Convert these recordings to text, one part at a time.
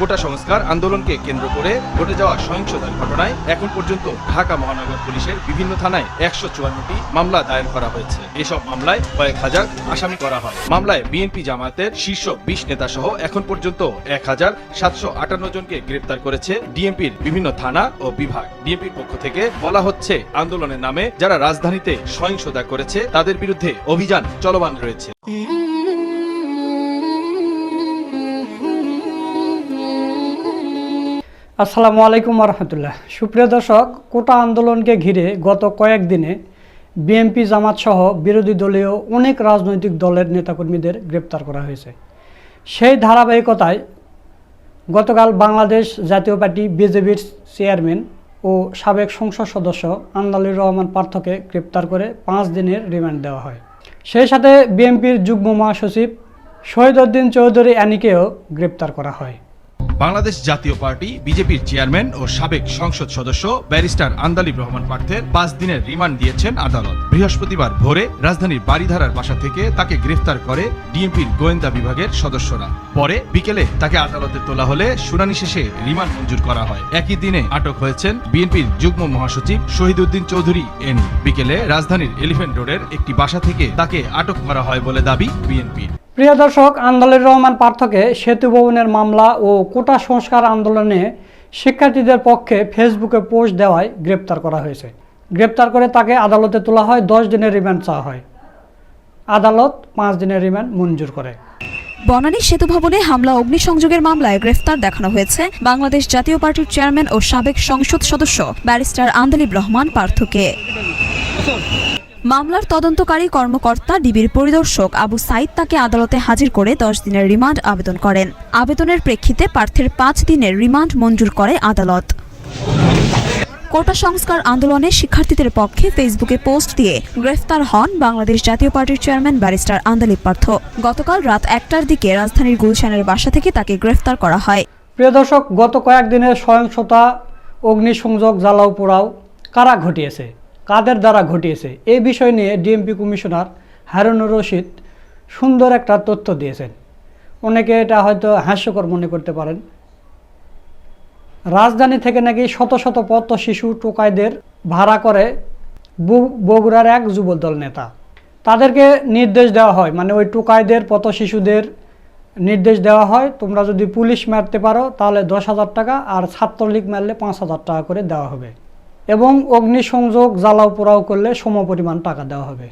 কোটা সংস্কার আন্দোলনকে কেন্দ্র করে ঘটে যাওয়া সহিংসতার ঘটনায় এখন পর্যন্ত ঢাকা মহানগর পুলিশের বিভিন্ন থানায় একশো চুয়ান্নটি মামলা দায়ের করা হয়েছে। এসব মামলায় কয়েক হাজার আসামি করা হয়। মামলায় বিএনপি জামায়াতের শীর্ষ বিশ নেতা সহ এখন পর্যন্ত এক হাজার সাতশো আটান্ন জনকে গ্রেপ্তার করেছে ডিএমপির বিভিন্ন থানা ও বিভাগ। ডিএমপির পক্ষ থেকে বলা হচ্ছে, আন্দোলনের নামে যারা রাজধানীতে সহিংসতা করেছে তাদের বিরুদ্ধে অভিযান চলমান রয়েছে। আসসালামু আলাইকুম রহমতুল্লাহ সুপ্রিয় দর্শক, কোটা আন্দোলনকে ঘিরে গত কয়েকদিনে বিএনপি জামাত সহ বিরোধী দলীয় অনেক রাজনৈতিক দলের নেতাকর্মীদের গ্রেপ্তার করা হয়েছে। সেই ধারাবাহিকতায় গতকাল বাংলাদেশ জাতীয় পার্টি বিজেপির চেয়ারম্যান ও সাবেক সংসদ সদস্য আন্দালুর রহমান পার্থকে গ্রেপ্তার করে পাঁচ দিনের রিমান্ড দেওয়া হয়। সেই সাথে বিএনপির যুগ্ম মহাসচিব শহীদউদ্দিন চৌধুরী অ্যানিকেও গ্রেপ্তার করা হয়। বাংলাদেশ জাতীয় পার্টি, বিজেপির চেয়ারম্যান ও সাবেক সংসদ সদস্য ব্যারিস্টার আন্দালিব রহমান পার্থের পাঁচ দিনের রিমান্ড দিয়েছেন আদালত। বৃহস্পতিবার ভোরে রাজধানীর বাড়িধারার বাসা থেকে তাকে গ্রেফতার করে ডিএমপির গোয়েন্দা বিভাগের সদস্যরা। পরে বিকেলে তাকে আদালতে তোলা হলে শুনানি শেষে রিমান্ড মঞ্জুর করা হয়। একই দিনে আটক হয়েছেন বিএনপির যুগ্ম মহাসচিব শহীদউদ্দিন চৌধুরী এন। বিকেলে রাজধানীর এলিফেন্ট রোডের একটি বাসা থেকে তাকে আটক করা হয় বলে দাবি বিএনপির। প্রিয় দর্শক, আন্দালুর রহমান পার্থকে সেতু ভবনের মামলা ও কোটা সংস্কার আন্দোলনে শিক্ষার্থীদের পক্ষে ফেসবুকে পোস্ট দেওয়ায় গ্রেপ্তার করা হয়েছে। গ্রেপ্তার করে তাকে আদালতে তোলা হয়, দশ দিনের রিমান্ড চাওয়া হয়। আদালত পাঁচ দিনের রিমান্ড মঞ্জুর করে। বনানী সেতু ভবনে হামলা, অগ্নিসংযোগের মামলায় গ্রেফতার দেখানো হয়েছে বাংলাদেশ জাতীয় পার্টির চেয়ারম্যান ও সাবেক সংসদ সদস্য ব্যারিস্টার আন্দালিব রহমান পার্থকে। মামলার তদন্তকারী কর্মকর্তা, ডিবির পরিদর্শক আবু সাইদ তাকে আদালতে হাজির করে দশ দিনের রিমান্ড আবেদন করেন। আবেদনের প্রেক্ষিতে পার্থের পাঁচ দিনের রিমান্ড মঞ্জুর করে আদালত। কোটা সংস্কার আন্দোলনে শিক্ষার্থীদের পক্ষে ফেসবুকে পোস্ট দিয়ে গ্রেফতার হন বাংলাদেশ জাতীয় পার্টির চেয়ারম্যান ব্যারিস্টার আন্দালিব পার্থ। গতকাল রাত একটার দিকে রাজধানীর গুলশানের বাসা থেকে তাকে গ্রেফতার করা হয়। প্রিয় দর্শক, গত কয়েকদিনের সহিংসতা, অগ্নিসংযোগ, জ্বালাও পোড়াও কারা ঘটিয়েছে? কাদের দ্বারা ঘটিয়েছে? এই বিষয় নিয়ে ডিএমপি কমিশনার হারুনুর রশিদ সুন্দর একটা তথ্য দিয়েছেন। অনেকে এটা হয়তো হাস্যকর মনে করতে পারেন। রাজধানী থেকে নাকি শত শত পথ শিশু টোকাইদের ভাড়া করে বগুড়ার এক যুবদল নেতা। তাদেরকে নির্দেশ দেওয়া হয় মানে ওই টোকাইদের, পথ শিশুদের নির্দেশ দেওয়া হয়, তোমরা যদি পুলিশ মারতে পারো তাহলে দশ হাজার টাকা আর ছাত্রলীগ মারলে পাঁচ হাজার টাকা করে দেওয়া হবে। এবং অগ্নিসংযোগ জ্বালাও পোড়াও করলে সমপরিমাণ টাকা দেওয়া হবে।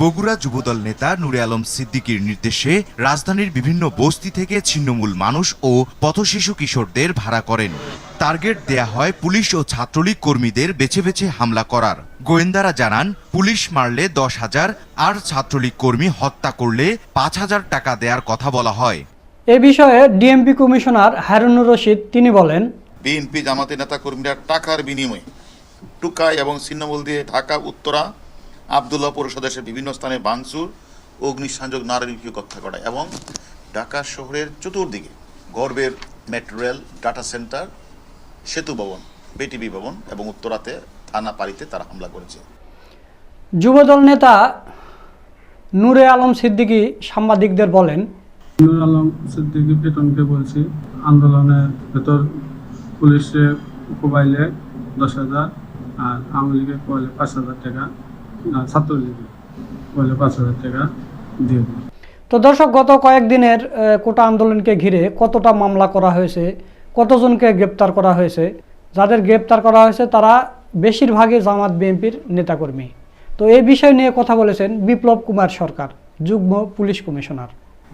বগুড়া যুবদল নেতা নুরে আলম সিদ্দিকীর নির্দেশে রাজধানীর বিভিন্ন বস্তি থেকে ছিন্নমূল মানুষ ও পথশিশু কিশোরদের ভাড়া করেন। টার্গেট দেয়া হয় পুলিশ ও ছাত্রলীগ কর্মীদের বেছে বেছে হামলা করার। গোয়েন্দারা জানান পুলিশ মারলে দশ হাজার আর ছাত্রলীগ কর্মী হত্যা করলে পাঁচ হাজার টাকা দেওয়ার কথা বলা হয়। এ বিষয়ে ডিএমপি কমিশনার হারুনুর রশিদ তিনি বলেন বিএনপি জামাতের নেতাকর্মীরা টাকার বিনিময়ে টুকাই এবং ছিন্নমূল দিয়ে ঢাকা উত্তরা আবদুল্লাহ পৌরসদেশের বিভিন্ন স্থানে ভাঙচুর অগ্নিসংযোগ নারীকে হত্যা করা এবং ঢাকা শহরের চতুর্দিকে গর্বের মেট্রো রেল ডাটা সেন্টার সেতু ভবন বিটিভি ভবন এবং উত্তরাতে থানা পাড়িতে তারা হামলা করেছে। যুবদল নেতা নূরে আলম সিদ্দিকী সাংবাদিকদের বলেন নুর আলম সিদ্দিকী পেটনকে বলছি আন্দোলনের ভেতর পুলিশে কোবাইলে দশ হাজার আর আওয়ামী লীগের কোয়ালে পাঁচ হাজার টাকা ছাত্রলীগের কোয়ালে পাঁচ হাজার টাকা দিয়ে দিই তো দর্শক, গত কয়েকদিনের কোটা আন্দোলনকে ঘিরে কতটা মামলা করা হয়েছে, কতজনকে গ্রেপ্তার করা হয়েছে, যাদের গ্রেপ্তার করা হয়েছে তারা বেশিরভাগই জামাত বিএনপির নেতাকর্মী। তো এই বিষয় নিয়ে কথা বলেছেন বিপ্লব কুমার সরকার, যুগ্ম পুলিশ কমিশনার।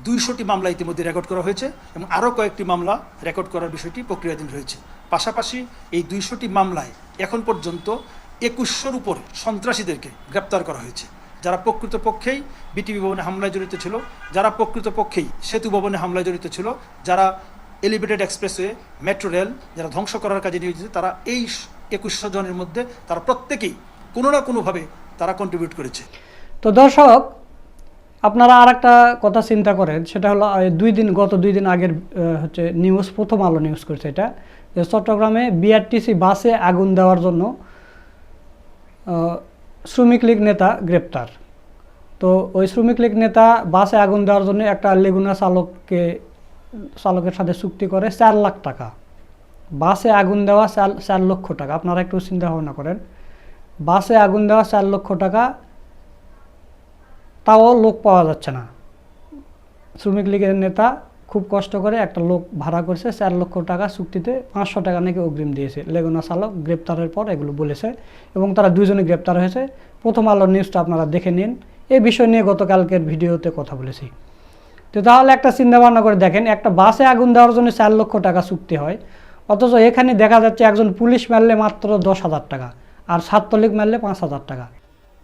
দুইশোটি মামলা ইতিমধ্যে রেকর্ড করা হয়েছে এবং আরও কয়েকটি মামলা রেকর্ড করার বিষয়টি প্রক্রিয়াধীন রয়েছে। পাশাপাশি এই দুইশোটি মামলায় এখন পর্যন্ত একুশশোর উপরে সন্ত্রাসীদেরকে গ্রেপ্তার করা হয়েছে। যারা প্রকৃতপক্ষেই বিটিভি ভবনে হামলায় জড়িত ছিল, যারা প্রকৃতপক্ষেই সেতু ভবনে হামলায় জড়িত ছিল, যারা এলিভেটেড এক্সপ্রেসওয়ে, মেট্রো রেল যারা ধ্বংস করার কাজে নিয়োজিত, তারা এই একুশশো জনের মধ্যে তারা প্রত্যেকেই কোনো না কোনোভাবে তারা কন্ট্রিবিউট করেছে। তো দর্শক আপনারা আর একটা কথা চিন্তা করেন, সেটা হলো দুই দিন, গত দুই দিন আগের হচ্ছে নিউজ প্রথম আলো নিউজ করছে এটা, যে চট্টগ্রামে বিআরটিসি বাসে আগুন দেওয়ার জন্য শ্রমিক লীগ নেতা গ্রেপ্তার। তো ওই শ্রমিক লীগ নেতা বাসে আগুন দেওয়ার জন্য একটা লেগুনা চালককে, চালকের সাথে চুক্তি করে চার লাখ টাকা। বাসে আগুন দেওয়া চার চার লক্ষ টাকা, আপনারা একটু চিন্তা ভাবনা করেন। বাসে আগুন দেওয়া চার লক্ষ টাকা তাও লোক পাওয়া যাচ্ছে না। শ্রমিক লীগের নেতা খুব কষ্ট করে একটা লোক ভাড়া করছে, চার লক্ষ টাকা চুক্তিতে পাঁচশো টাকা নাকি অগ্রিম দিয়েছে। লেগুনা চালক গ্রেপ্তারের পর এগুলো বলেছে এবং তারা দুজনে গ্রেপ্তার হয়েছে। প্রথম আলো নিউজটা আপনারা দেখে নিন। এই বিষয় নিয়ে গতকালকের ভিডিওতে কথা বলেছি। তো তাহলে একটা চিন্তা ভাবনা করে দেখেন, একটা বাসে আগুন দেওয়ার জন্য চার লক্ষ টাকা চুক্তি হয়, অথচ এখানে দেখা যাচ্ছে একজন পুলিশ মারলে মাত্র দশ হাজার টাকা, আর ছাত্রলীগ মারলে পাঁচ হাজার টাকা।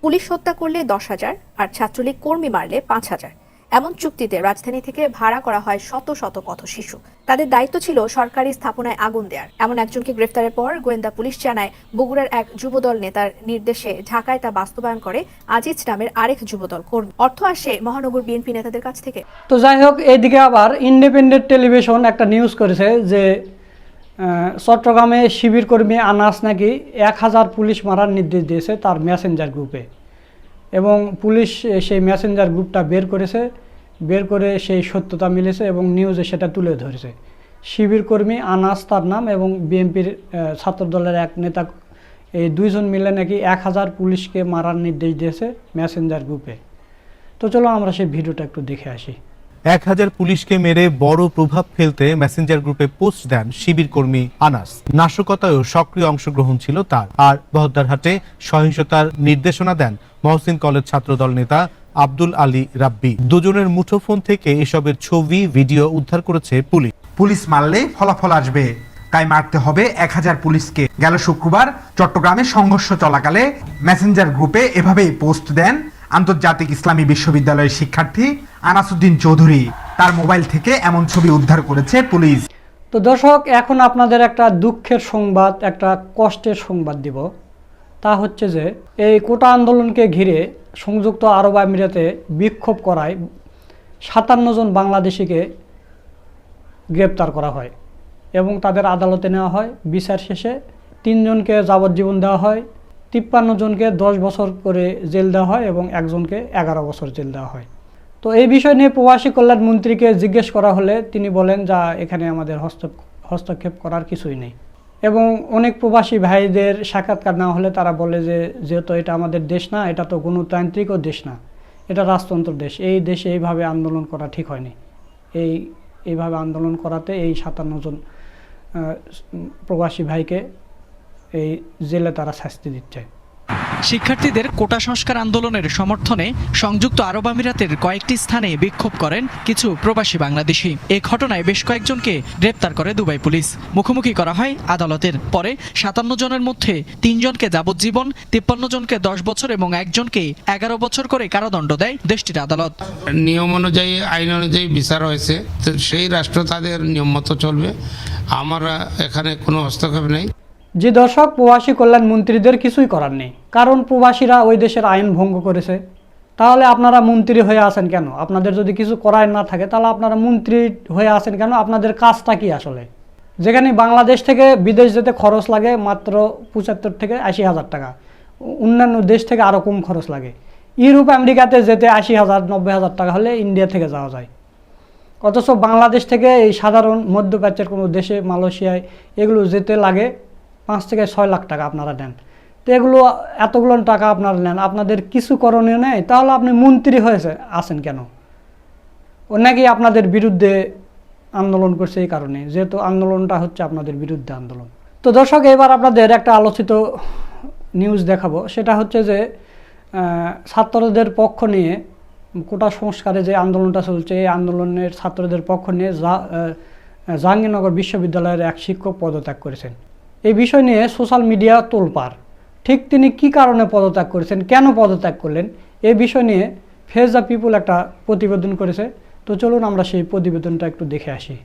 পুলিশ হত্যা করলে দশ হাজার, আর ছাত্রলীগ কর্মী মারলে পাঁচ হাজার। এমন চুক্তিতে রাজধানী থেকে ভাড়া করা হয় শত শত পথ শিশু। তাদের দায়িত্ব ছিল সরকারি স্থাপনায় আগুন দেওয়ার এমন একজনকে গ্রেফতারের পর গোয়েন্দা পুলিশ জানায়, বগুড়ার এক যুবদল নেতার নির্দেশে ঢাকায় তা বাস্তবায়ন করে আজিজ নামের আরেক যুবদল কর্মী। অর্থ আসে মহানগর বিএনপি নেতাদের কাছ থেকে। তো যাই হোক, এদিকে আবার ইন্ডিপেন্ডেন্ট টেলিভিশন একটা নিউজ করেছে যে চট্টগ্রামে শিবির কর্মী আনাস নাকি এক হাজার পুলিশ মারার নির্দেশ দিয়েছে তার মেসেঞ্জার গ্রুপে। এবং পুলিশ সেই মেসেঞ্জার গ্রুপটা বের করেছে, বের করে সেই সত্যতা মিলেছে এবং নিউজে সেটা তুলে ধরেছে। শিবির কর্মী আনাস তার নাম এবং বিএনপির ছাত্র দলের এক নেতা এই দুইজন মিলে নাকি এক হাজার পুলিশকে মারার নির্দেশ দিয়েছে মেসেঞ্জার গ্রুপে তো চলো আমরা সেই ভিডিওটা একটু দেখে আসি। এক হাজার পুলিশকে মেরে বড় প্রভাব ফেলতে মেসেঞ্জার গ্রুপে পোস্ট দেন শিবির কর্মী আনাস। নাশকতায়ও সক্রিয় অংশগ্রহণ ছিল তার। আর বহদ্দারহাটে সহিংসতার নির্দেশনা দেন মহসিন কলেজ ছাত্রদল নেতা আব্দুল আলী রাব্বি। দুজনের মুঠোফোন থেকে এসবের ছবি, ভিডিও উদ্ধার করেছে পুলিশ। পুলিশ মারলে ফলাফল আসবে। তাই মারতে হবে এক হাজার পুলিশকে। গেল শুক্রবার চট্টগ্রামে সংঘর্ষ চলাকালে মেসেঞ্জার গ্রুপে এভাবেই পোস্ট দেন আন্তর্জাতিক ইসলামী বিশ্ববিদ্যালয়ের শিক্ষার্থী আনাসুদ্দিন চৌধুরী তার মোবাইল থেকে এমন ছবি উদ্ধার করেছে পুলিশ। তো দর্শক, এখন আপনাদের একটা দুঃখের সংবাদ, একটা কষ্টের সংবাদ দিব। তা হচ্ছে যে, এই কোটা আন্দোলনকে ঘিরে সংযুক্ত আরব আমিরাতে বিক্ষোভ করায় সাতান্ন জন বাংলাদেশিকে গ্রেপ্তার করা হয় এবং তাদের আদালতে নেওয়া হয়। বিচার শেষে তিনজনকে যাবজ্জীবন দেওয়া হয়। তিপ্পান্ন জনকে দশ বছর করে জেল দেওয়া হয় এবং একজনকে এগারো বছর জেল দেওয়া হয়। তো এই বিষয় নিয়ে প্রবাসী কল্যাণ মন্ত্রীকে জিজ্ঞেস করা হলে তিনি বলেন, যা এখানে আমাদের হস্ত হস্তক্ষেপ করার কিছুই নেই। এবং অনেক প্রবাসী ভাইদের সাক্ষাৎকার না হলে তারা বলে যে, যেহেতু এটা আমাদের দেশ না, এটা তো গণতান্ত্রিকও দেশ না, এটা রাজতন্ত্র দেশ। এই দেশে এইভাবে আন্দোলন করা ঠিক হয়নি। এই, এইভাবে আন্দোলন করাতে এই সাতান্ন জন প্রবাসী ভাইকে এই জেলে তারা শাস্তি দিচ্ছে। শিক্ষার্থীদের কোটা সংস্কার আন্দোলনের সমর্থনে সংযুক্ত আরব আমিরাতের কয়েকটি স্থানে বিক্ষোভ করেন কিছু প্রবাসী বাংলাদেশি। এ ঘটনায় বেশ কয়েকজনকে গ্রেপ্তার করে দুবাই পুলিশ। মুখোমুখি করা হয় আদালতের। পরে সাতান্ন জনের মধ্যে তিনজনকে যাবজ্জীবন তিপ্পান্ন জনকে দশ বছর এবং একজনকে এগারো বছর করে কারাদণ্ড দেয় দেশটির আদালত। নিয়ম অনুযায়ী আইন অনুযায়ী বিচার হয়েছে। তো সেই রাষ্ট্র তাদের নিয়ম মতো চলবে। আমরা এখানে কোনো হস্তক্ষেপ নেই। যে দর্শক প্রবাসী কল্যাণ মন্ত্রীদের কিছুই করার নেই। কারণ প্রবাসীরা ওই দেশের আইন ভঙ্গ করেছে। তাহলে আপনারা মন্ত্রী হয়ে আছেন কেন? আপনাদের যদি কিছু করার না থাকে, তাহলে আপনারা মন্ত্রী হয়ে আছেন কেন? আপনাদের কাজটা কি আসলে? যেখানে বাংলাদেশ থেকে বিদেশ যেতে খরচ লাগে মাত্র পঁচাত্তর থেকে আশি হাজার টাকা। অন্যান্য দেশ থেকে আরও কম খরচ লাগে। ইউরোপ, আমেরিকাতে যেতে আশি হাজার, নব্বই হাজার টাকা হলে ইন্ডিয়া থেকে যাওয়া যায়। অথচ বাংলাদেশ থেকে এই সাধারণ মধ্যপ্রাচ্যের কোনো দেশে মালয়েশিয়ায় এগুলো যেতে লাগে। পাঁচ থেকে ছয় লাখ টাকা আপনারা নেন। তো এগুলো এতগুলো টাকা আপনারা নেন, আপনাদের কিছু করণীয় নেই, তাহলে আপনি মন্ত্রী হয়েছে, আছেন কেন? ও নাকি আপনাদের বিরুদ্ধে আন্দোলন করছে এই কারণে, যেহেতু আন্দোলনটা হচ্ছে আপনাদের বিরুদ্ধে আন্দোলন। তো দর্শক, এবার আপনাদের একটা আলোচিত নিউজ দেখাবো, সেটা হচ্ছে যে ছাত্রদের পক্ষ নিয়ে কোটা সংস্কারে যে আন্দোলনটা চলছে, এই আন্দোলনের ছাত্রদের পক্ষ নিয়ে জাহাঙ্গীরনগর বিশ্ববিদ্যালয়ের এক শিক্ষক পদত্যাগ করেছেন। এই বিষয় নিয়ে সোশ্যাল মিডিয়া তোলপাড়। ঠিক তিনি কি কারণে পদত্যাগ করেছেন, কেন পদত্যাগ করলেন এই বিষয় নিয়ে ফেজ দ্য পিপুল একটা প্রতিবেদন করেছে। তো চলুন আমরা সেই প্রতিবেদনটা একটু দেখে আসি।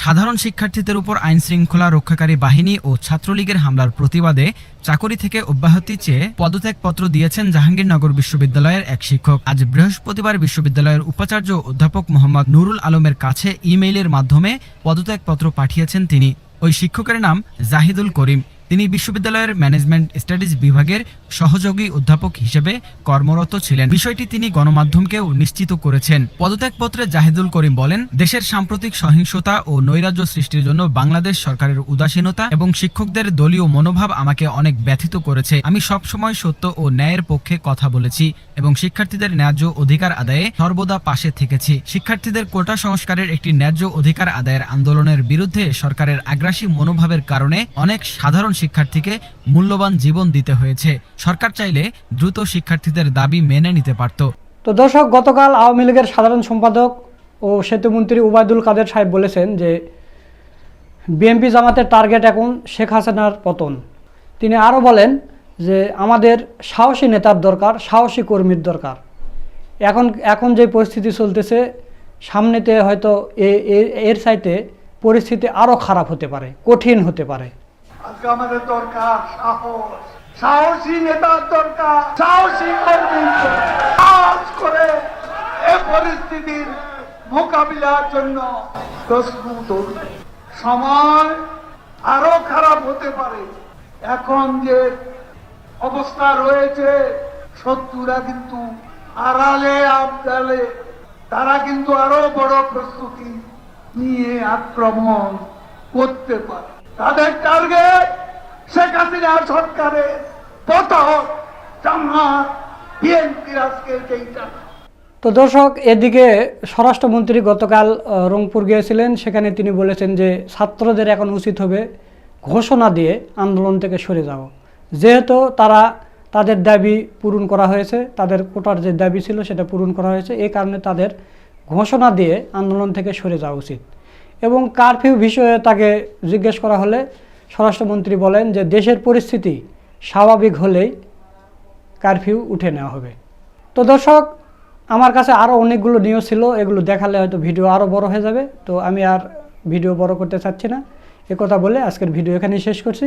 সাধারণ শিক্ষার্থীদের উপর আইন শৃঙ্খলা রক্ষাকারী বাহিনী ও ছাত্রলীগের হামলার প্রতিবাদে চাকরি থেকে অব্যাহতি চেয়ে পদত্যাগপত্র দিয়েছেন জাহাঙ্গীরনগর বিশ্ববিদ্যালয়ের এক শিক্ষক। আজ বৃহস্পতিবার বিশ্ববিদ্যালয়ের উপাচার্য অধ্যাপক মোহাম্মদ নুরুল আলমের কাছে ইমেইলের মাধ্যমে পদত্যাগপত্র পাঠিয়েছেন তিনি। ওই শিক্ষকের নাম জাহিদুল করিম। তিনি বিশ্ববিদ্যালয়ের ম্যানেজমেন্ট স্টাডিজ বিভাগের সহযোগী অধ্যাপক হিসেবে কর্মরত ছিলেন। বিষয়টি তিনি গণমাধ্যমকেও নিশ্চিত করেছেন। পদত্যাগপত্রে জাহিদুল করিম বলেন, দেশের সাম্প্রতিক সহিংসতা ও নৈরাজ্য সৃষ্টির জন্য বাংলাদেশ সরকারের উদাসীনতা এবং শিক্ষকদের দলীয় মনোভাব আমাকে অনেক ব্যথিত করেছে। আমি সবসময় সত্য ও ন্যায়ের পক্ষে কথা বলেছি এবং শিক্ষার্থীদের ন্যায্য অধিকার আদায়ে সর্বদা পাশে থেকেছি। শিক্ষার্থীদের কোটা সংস্কারের একটি ন্যায্য অধিকার আদায়ের আন্দোলনের বিরুদ্ধে সরকারের আগ্রাসী মনোভাবের কারণে অনেক সাধারণ শিক্ষার্থীকে মূল্যবান জীবন দিতে হয়েছে। সরকার চাইলে দ্রুত শিক্ষার্থীদের দাবি মেনে নিতে পারত। তো দর্শক, গতকাল আওয়ামী লীগের সাধারণ সম্পাদক ও সেতুমন্ত্রী উবায়দুল কাদের সাহেব বলেছেন যে, বিএনপি জামাতের টার্গেট এখন শেখ হাসিনার পতন। তিনি আরও বলেন যে, আমাদের সাহসী নেতার দরকার, সাহসী কর্মীর দরকার। এখন এখন যে পরিস্থিতি চলতেছে, সামনেতে হয়তো এর চাইতে পরিস্থিতি আরও খারাপ হতে পারে, কঠিন হতে পারে। আজকে আমাদের দরকার সাহস। সাহসী নেতার দরকার, সাহসী কর্মী করে পরিস্থিতির মোকাবিলার জন্য সময় আরও খারাপ হতে পারে। এখন যে অবস্থা রয়েছে, শত্রুরা কিন্তু আড়ালে আবডালে তারা কিন্তু আরও বড় প্রস্তুতি নিয়ে আক্রমণ করতে পারে। তাদের টার্গেট শেখ হাসিনা সরকারের পতন বিএনপির আজকের যেইটা। তো দর্শক, এদিকে স্বরাষ্ট্রমন্ত্রী গতকাল রংপুর গিয়েছিলেন। সেখানে তিনি বলেছেন যে ছাত্রদের এখন উচিত হবে ঘোষণা দিয়ে আন্দোলন থেকে সরে যাওয়া। যেহেতু তারা তাদের দাবি পূরণ করা হয়েছে, তাদের কোটার যে দাবি ছিল সেটা পূরণ করা হয়েছে এই কারণে তাদের ঘোষণা দিয়ে আন্দোলন থেকে সরে যাওয়া উচিত। এবং কারফিউ বিষয়ে তাকে জিজ্ঞেস করা হলে স্বরাষ্ট্রমন্ত্রী বলেন যে দেশের পরিস্থিতি স্বাভাবিক হলেই কারফিউ উঠে নেওয়া হবে। তো দর্শক, আমার কাছে আরও অনেকগুলো নিউজ ছিল, এগুলো দেখালে হয়তো ভিডিও আরও বড় হয়ে যাবে। তো আমি আর ভিডিও বড় করতে চাচ্ছি না। এ কথা বলে আজকের ভিডিও এখানেই শেষ করছি।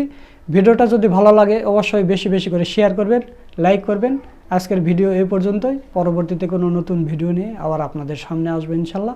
ভিডিওটা যদি ভালো লাগে, অবশ্যই বেশি বেশি করে শেয়ার করবেন, লাইক করবেন। আজকের ভিডিও এই পর্যন্তই। পরবর্তীতে কোনো নতুন ভিডিও নিয়ে আবার আপনাদের সামনে আসবে ইনশাল্লাহ।